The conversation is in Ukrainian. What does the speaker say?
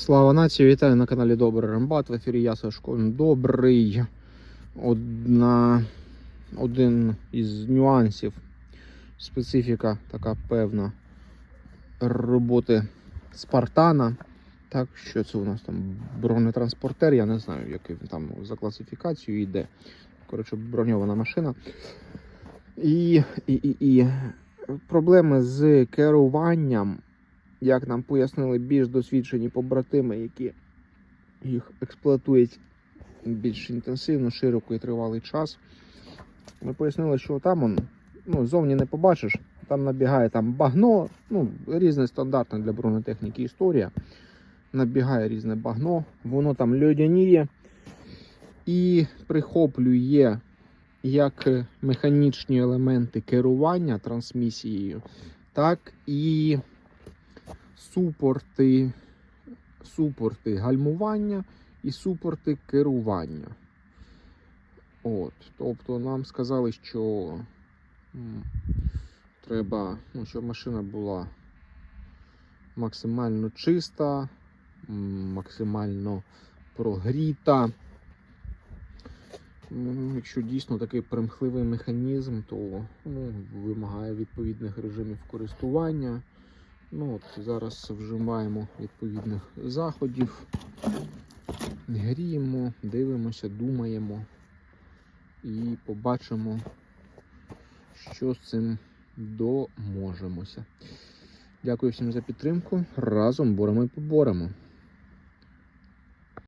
Слава нації, вітаю на каналі Добрий Рембат. В ефірі я Сашко Добрий. Одна, один із нюансів, специфіка така певна роботи Спартана. Так, що це у нас там бронетранспортер, я не знаю, який він там за класифікацією йде. Коротше, броньована машина. І, і, і, і проблеми з керуванням як нам пояснили більш досвідчені побратими, які їх експлуатують більш інтенсивно, широко і тривалий час. Ми пояснили, що там он, ну, зовні не побачиш, там набігає там багно, ну, різне стандартне для бронетехніки історія. Набігає різне багно, воно там льодяніє і прихоплює як механічні елементи керування трансмісією, так і супорти, супорти гальмування і супорти керування. От, тобто нам сказали, що треба, ну, щоб машина була максимально чиста, максимально прогріта. Ну, Якщо дійсно такий примхливий механізм, то ну, вимагає відповідних режимів користування. Ну, от Зараз вжимаємо відповідних заходів, гріємо, дивимося, думаємо і побачимо, що з цим доможемося. Дякую всім за підтримку. Разом боремо і поборемо.